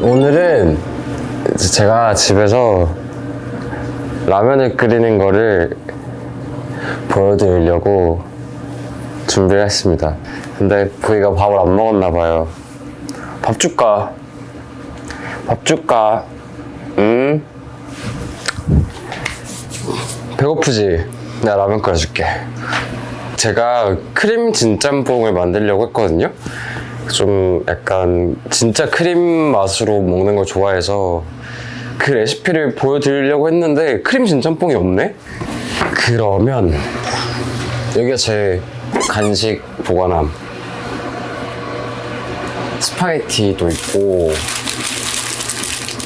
오늘은 제가 집에서 라면을 끓이는 거를 보여드리려고 준비를 했습니다. 근데 부이가 밥을 안 먹었나 봐요. 밥 줄까? 밥 줄까? 응? 배고프지? 내가 라면 끓여줄게. 제가 크림 진짬뽕을 만들려고 했거든요. 좀 약간 진짜 크림 맛으로 먹는 걸 좋아해서 그 레시피를 보여드리려고 했는데 크림 진짬뽕이 없네? 그러면 여기가 제 간식 보관함 스파게티도 있고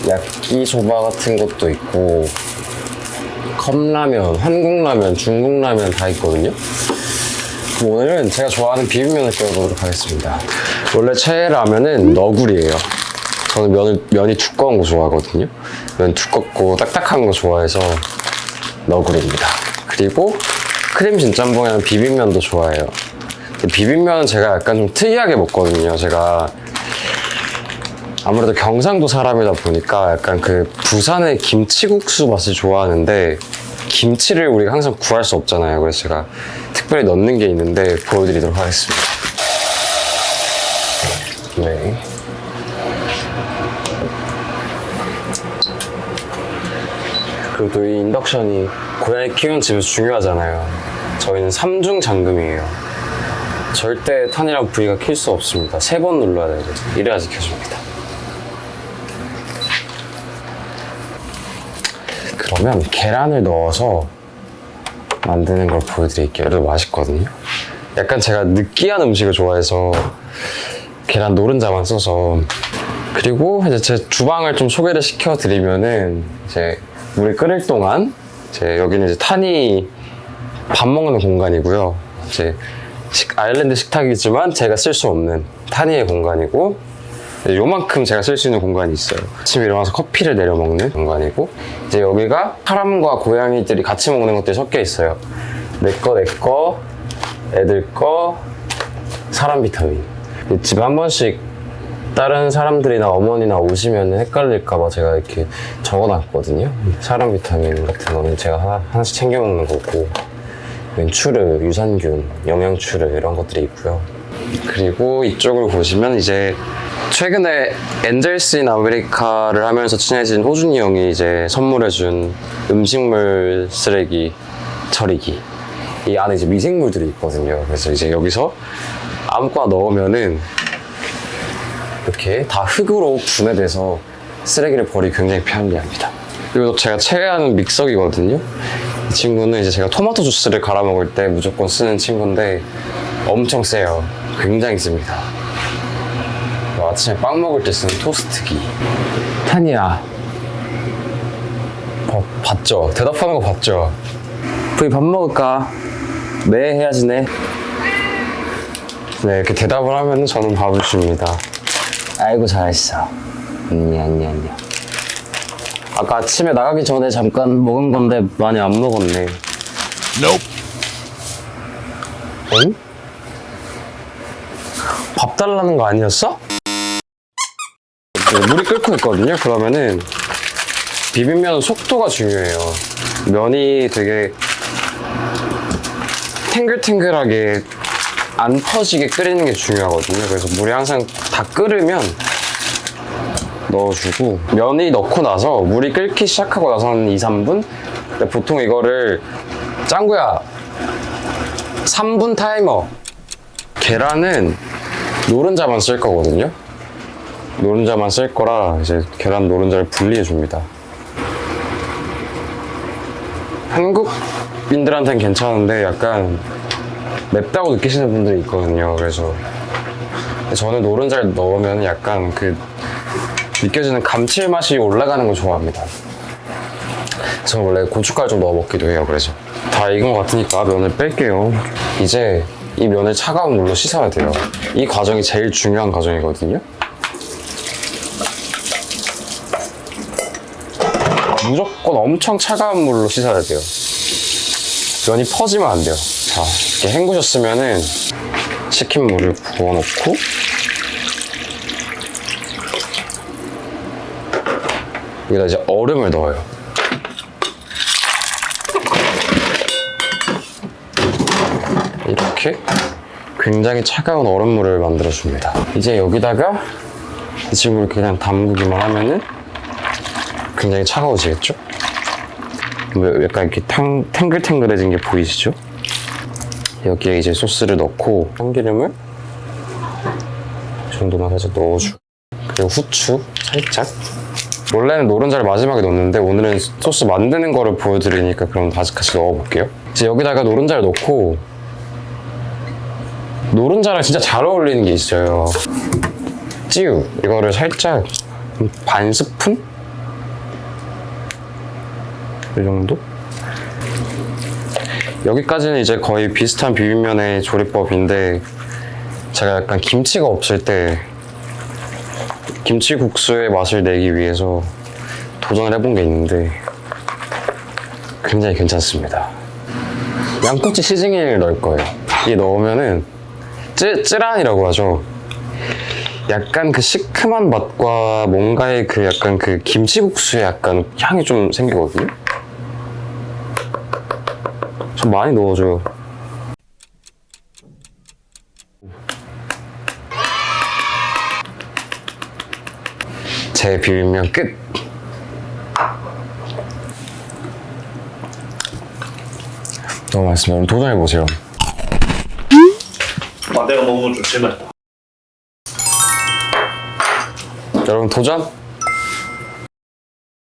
야끼소바 같은 것도 있고 컵라면, 한국라면, 중국라면 다 있거든요 오늘은 제가 좋아하는 비빔면을 끓여보도록 하겠습니다. 원래 최애 라면은 너구리예요. 저는 면을, 면이 두꺼운 거 좋아하거든요. 면 두껍고 딱딱한 거 좋아해서 너구리입니다. 그리고 크림 진 짬뽕이랑 비빔면도 좋아해요. 비빔면은 제가 약간 좀 특이하게 먹거든요. 제가 아무래도 경상도 사람이다 보니까 약간 그 부산의 김치국수 맛을 좋아하는데 김치를 우리가 항상 구할 수 없잖아요. 그래서 제가 특별히 넣는 게 있는데 보여드리도록 하겠습니다. 네. 그리고 또 이 인덕션이 고양이 키우는 집에서 중요하잖아요. 저희는 삼중 잠금이에요. 절대 탄이랑 부위가 킬 수 없습니다. 세 번 눌러야 돼요. 이래야지 켜집니다. 그러면 계란을 넣어서 만드는 걸 보여드릴게요. 그래도 맛있거든요. 약간 제가 느끼한 음식을 좋아해서 계란 노른자만 써서 그리고 이제 제 주방을 좀 소개를 시켜드리면은 이제 물이 끓일 동안 이제 여기는 이제 탄이 밥 먹는 공간이고요. 이제 식- 아일랜드 식탁이지만 제가 쓸 수 없는 탄이의 공간이고 네, 요만큼 제가 쓸 수 있는 공간이 있어요. 아침에 일어나서 커피를 내려 먹는 공간이고 이제 여기가 사람과 고양이들이 같이 먹는 것들이 섞여 있어요. 내 거, 내 거, 애들 거, 사람 비타민. 집에 한 번씩 다른 사람들이나 어머니나 오시면 헷갈릴까봐 제가 이렇게 적어놨거든요. 사람 비타민 같은 거는 제가 하나, 하나씩 챙겨 먹는 거고 추르, 유산균, 영양추르 이런 것들이 있고요. 그리고 이쪽을 보시면 이제 최근에 엔젤스 인 아메리카를 하면서 친해진 호준이 형이 이제 선물해준 음식물 쓰레기 처리기 이 안에 이제 미생물들이 있거든요. 그래서 이제 여기서 아무거나 넣으면은 이렇게 다 흙으로 분해돼서 쓰레기를 버리기 굉장히 편리합니다. 그리고 제가 최애하는 믹서기거든요. 이 친구는 이제 제가 토마토 주스를 갈아 먹을 때 무조건 쓰는 친구인데 엄청 세요. 굉장히 셉니다. 그리고 아침에 빵 먹을 때 쓰는 토스트기. 탄이야. 어, 봤죠? 대답하는 거 봤죠? 부이 밥 먹을까? 네, 해야지, 네. 네, 이렇게 대답을 하면 저는 밥을 줍니다. 아이고, 잘했어. 안녕, 안녕, 안녕. 아까 아침에 나가기 전에 잠깐 먹은 건데 많이 안 먹었네. 응? 밥 달라는 거 아니었어? 네, 물이 끓고 있거든요. 그러면은 비빔면은 속도가 중요해요. 면이 되게 탱글탱글하게 안 퍼지게 끓이는 게 중요하거든요. 그래서 물이 항상 다 끓으면 넣어주고 면이 넣고 나서 물이 끓기 시작하고 나서 한 2, 3분? 근데 보통 이거를 짱구야 3분 타이머 계란은 노른자만 쓸 거거든요 노른자만 쓸 거라 이제 계란 노른자를 분리해 줍니다 한국인들한테는 괜찮은데 약간 맵다고 느끼시는 분들이 있거든요 그래서 저는 노른자를 넣으면 약간 그 느껴지는 감칠맛이 올라가는 걸 좋아합니다. 저는 원래 고춧가루 좀 넣어 먹기도 해요. 그래서 다 익은 것 같으니까 면을 뺄게요. 이제 이 면을 차가운 물로 씻어야 돼요. 이 과정이 제일 중요한 과정이거든요. 무조건 엄청 차가운 물로 씻어야 돼요. 면이 퍼지면 안 돼요. 자, 이렇게 헹구셨으면은 식힌 물을 부어놓고 여기다 이제 얼음을 넣어요. 이렇게 굉장히 차가운 얼음물을 만들어 줍니다. 이제 여기다가 이 친구를 그냥 담그기만 하면은 굉장히 차가워지겠죠? 뭐 약간 이렇게 탕, 탱글탱글해진 게 보이시죠? 여기에 이제 소스를 넣고 참기름을 이 정도만 살짝 넣어주고 그리고 후추 살짝 원래는 노른자를 마지막에 넣는데 오늘은 소스 만드는 거를 보여드리니까 그럼 다시 같이 넣어볼게요 이제 여기다가 노른자를 넣고 노른자랑 진짜 잘 어울리는 게 있어요 찌우 이거를 살짝 반 스푼? 이 정도? 여기까지는 이제 거의 비슷한 비빔면의 조리법인데 제가 약간 김치가 없을 때 김치국수의 맛을 내기 위해서 도전을 해본 게 있는데 굉장히 괜찮습니다. 양꼬치 시즈닝을 넣을 거예요. 이 넣으면은 쯔, 쯔란이라고 하죠. 약간 그 시큼한 맛과 뭔가의 그 약간 그 김치국수의 약간 향이 좀 생기거든요. 좀 많이 넣어줘요. 제 비빔면 끝. 너무 맛있습니다. 도전해보세요. 아, 내가 먹으면 좀 질맛. 여러분 도전